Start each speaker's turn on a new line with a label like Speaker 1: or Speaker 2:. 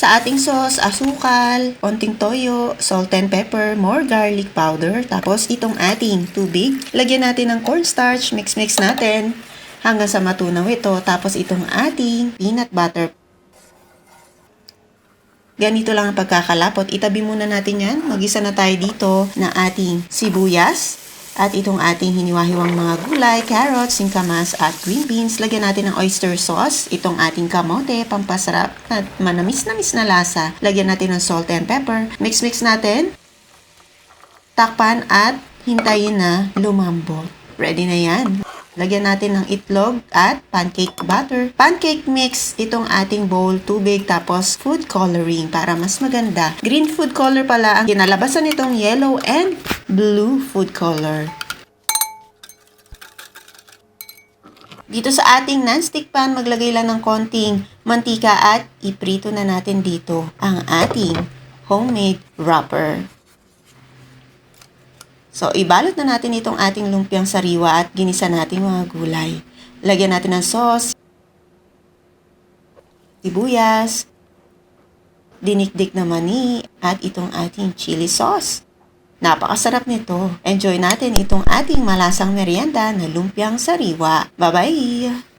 Speaker 1: Sa ating sauce, asukal, konting toyo, salt and pepper, more garlic powder, tapos itong ating tubig. Lagyan natin ng cornstarch, mix-mix natin hanggang sa matunaw ito. Tapos itong ating peanut butter. Ganito lang ang pagkakalapot. Itabi muna natin yan. Magisa na tayo dito na ating sibuyas. At itong ating hiniwahiwang mga gulay, carrots, singkamas at green beans. Lagyan natin ng oyster sauce. Itong ating kamote, pampasarap at manamis-namis na lasa. Lagyan natin ng salt and pepper. Mix-mix natin. Takpan at hintayin na lumambot. Ready na yan. Lagyan natin ng itlog at pancake butter. Pancake mix itong ating bowl, tubig, tapos food coloring para mas maganda. Green food color pala ang kinalabasan nitong yellow and blue food color. Dito sa ating non-stick pan, maglagay lang ng konting mantika at iprito na natin dito ang ating homemade wrapper. So, ibalot na natin itong ating lumpiang sariwa at ginisa natin mga gulay. Lagyan natin ng sauce, sibuyas, dinikdik na mani, at itong ating chili sauce. Napakasarap nito. Enjoy natin itong ating malasang merienda na lumpiang sariwa. Bye-bye!